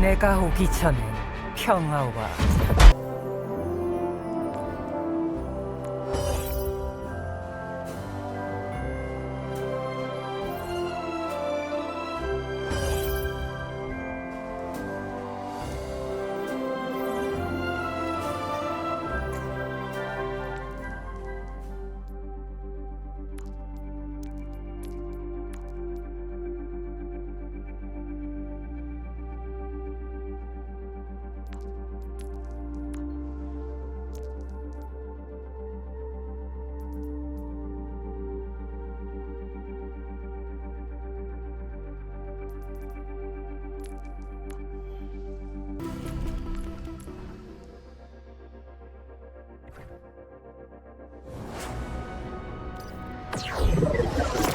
내가 오기 전엔 평화와 よっしゃ!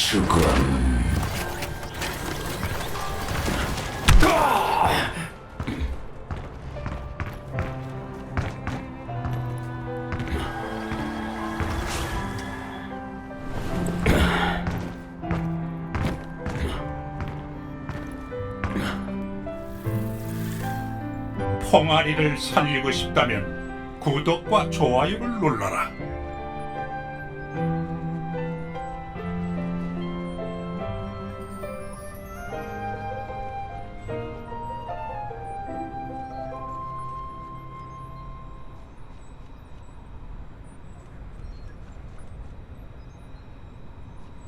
죽음 퐁아리를 살리고 싶다면 구독과 좋아요를 눌러라.